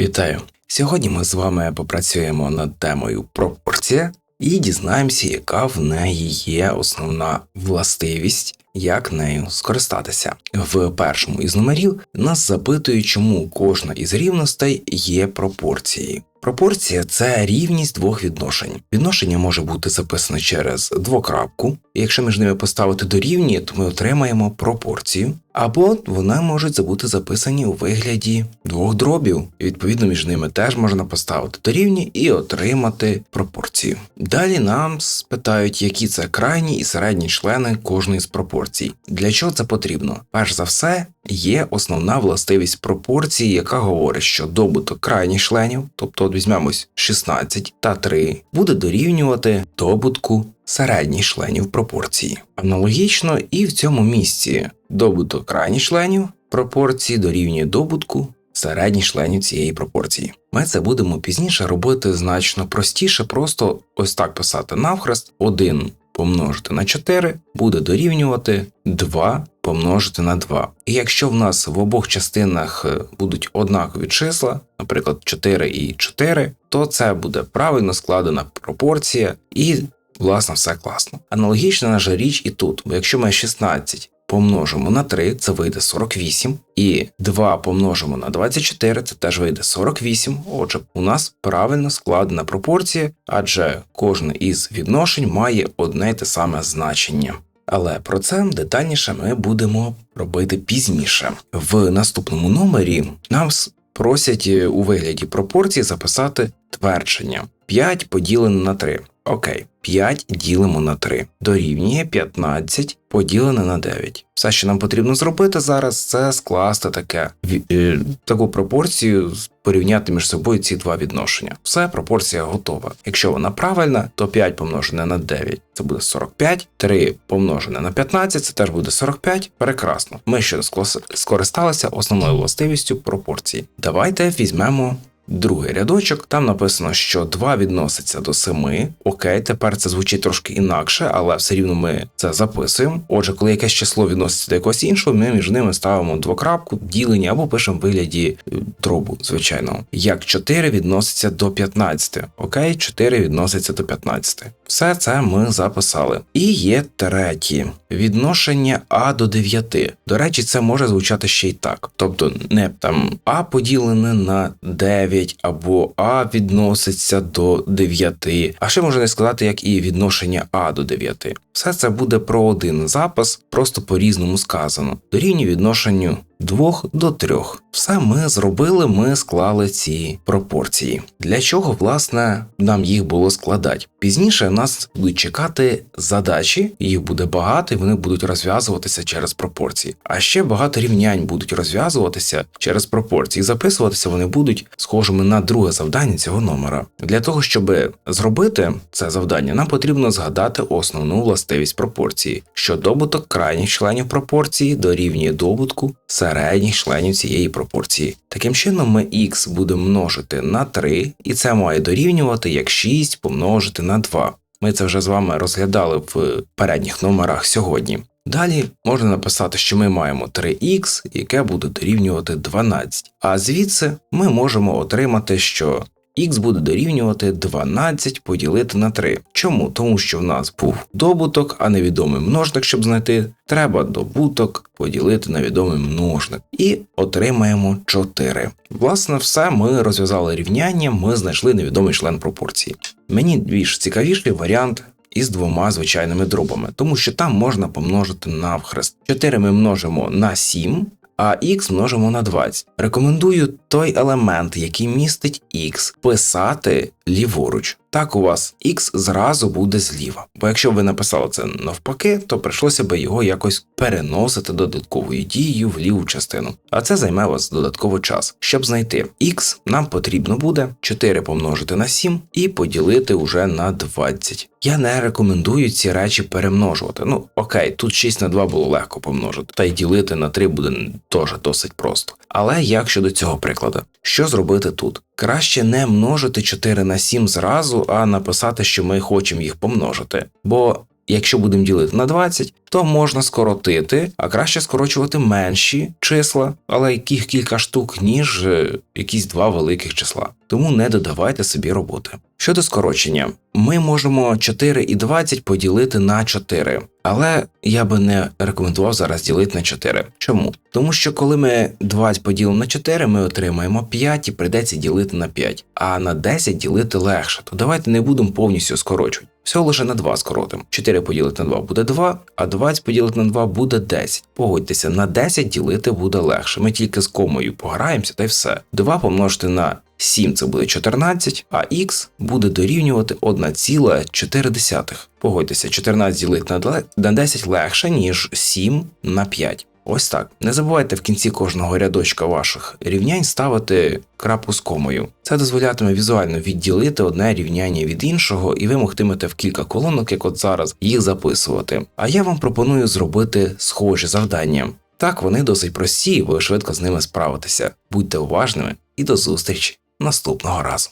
Вітаю! Сьогодні ми з вами попрацюємо над темою пропорція і дізнаємося, яка в неї є основна властивість, як нею скористатися. В першому із номерів нас запитують, чому кожна із рівностей є пропорцією. Пропорція це рівність двох відношень. Відношення може бути записане через двокрапку, і якщо між ними поставити дорівнює, то ми отримаємо пропорцію, або вони можуть бути записані у вигляді двох дробів, і відповідно між ними теж можна поставити дорівнює і отримати пропорцію. Далі нам спитають, які це крайні і середні члени кожної з пропорцій. Для чого це потрібно? Перш за все, є основна властивість пропорції, яка говорить, що добуток крайніх членів, тобто візьмемось 16 та 3, буде дорівнювати добутку середніх членів пропорції. Аналогічно і в цьому місці добуток крайніх членів пропорції дорівнює добутку середніх членів цієї пропорції. Ми це будемо пізніше робити значно простіше, просто ось так писати навхрест 1 помножити на 4 буде дорівнювати 2 помножити на 2. І якщо в нас в обох частинах е, будуть однакові числа, наприклад, 4 і 4, то це буде правильно складена пропорція і, власне, все класно. Аналогічна наша річ і тут, бо якщо ми 16 помножимо на 3, це вийде 48, і 2 помножимо на 24, це теж вийде 48. Отже, у нас правильно складена пропорція, адже кожне із відношень має одне й те саме значення. Але про це детальніше ми будемо робити пізніше. В наступному номері нам просять у вигляді пропорції записати твердження 5 поділене на 3. Окей, 5 ділимо на 3. Дорівнює 15 поділене на 9. Все, що нам потрібно зробити зараз, це скласти таке е, таку пропорцію, порівняти між собою ці два відношення. Все, пропорція готова. Якщо вона правильна, то 5 помножене на 9 це буде 45, 3 помножене на 15 це теж буде 45. Прекрасно. Ми ще скористалися основною властивістю пропорції. Давайте візьмемо Другий рядочок, там написано, що 2 відноситься до 7. Окей, тепер це звучить трошки інакше, але все рівно ми це записуємо. Отже, коли якесь число відноситься до якогось іншого, ми між ними ставимо двокрапку, ділення або пишемо в вигляді е, дробу, звичайно. Як 4 відноситься до 15. Окей, 4 відноситься до 15. Все це ми записали. І є третє відношення А до 9. До речі, це може звучати ще й так. Тобто не там А поділене на 9 або А відноситься до 9. А ще можна сказати, як і відношення А до 9. Все це буде про один запис, просто по-різному сказано. Дорівнює відношенню 2 до 3. Все ми зробили, ми склали ці пропорції. Для чого, власне, нам їх було складати? Пізніше нас будуть чекати задачі, їх буде багато, і вони будуть розв'язуватися через пропорції. А ще багато рівнянь будуть розв'язуватися через пропорції. Записуватися вони будуть схожими на друге завдання цього номера. Для того, щоб зробити це завдання, нам потрібно згадати основну властивість пропорції, що добуток крайніх членів пропорції дорівнює добутку середніх членів цієї пропорції. Таким чином, ми x будемо множити на 3, і це має дорівнювати як 6 помножити на 2. Ми це вже з вами розглядали в передніх номерах сьогодні. Далі можна написати, що ми маємо 3х, яке буде дорівнювати 12. А звідси ми можемо отримати, що х буде дорівнювати 12 поділити на 3. Чому? Тому що в нас був добуток, а невідомий множник, щоб знайти, треба добуток поділити на відомий множник. І отримаємо 4. Власне, все, ми розв'язали рівняння, ми знайшли невідомий член пропорції. Мені більш цікавіший варіант. Із двома звичайними дробами, тому що там можна помножити навхрест. 4 ми множимо на 7, а х множимо на 20. Рекомендую той елемент, який містить х, писати ліворуч. Так у вас х зразу буде зліва. Бо якщо ви написали це навпаки, то прийшлося би його якось переносити додатковою дією в ліву частину. А це займе вас додатково час. Щоб знайти х, нам потрібно буде 4 помножити на 7 і поділити уже на 20. Я не рекомендую ці речі перемножувати. Ну окей, тут 6 на 2 було легко помножити, та й ділити на 3 буде теж досить просто. Але як щодо цього прикладу, що зробити тут? Краще не множити 4 на 7 зразу, а написати, що ми хочемо їх помножити. Бо якщо будемо ділити на 20, то можна скоротити, а краще скорочувати менші числа, але яких кілька штук, ніж е, якісь два великих числа. Тому не додавайте собі роботи. Щодо скорочення, ми можемо 4 і 20 поділити на 4, але я би не рекомендував зараз ділити на 4. Чому? Тому що коли ми 20 поділимо на 4, ми отримаємо 5 і прийдеться ділити на 5, а на 10 ділити легше. То давайте не будемо повністю скорочувати. Всього лише на 2 скоротимо. 4 поділити на 2 буде 2, а 20 поділити на 2 буде 10. Погодьтеся, на 10 ділити буде легше. Ми тільки з комою пограємося та й все. 2 помножити на 7 це буде 14, а х буде дорівнювати 1,4. Погодьтеся, 14 ділити на 10 легше, ніж 7 на 5. Ось так. Не забувайте в кінці кожного рядочка ваших рівнянь ставити крапку з комою. Це дозволятиме візуально відділити одне рівняння від іншого, і ви могтимете в кілька колонок, як от зараз, їх записувати. А я вам пропоную зробити схожі завдання. Так, вони досить прості, і ви швидко з ними справитеся. Будьте уважними і до зустрічі наступного разу.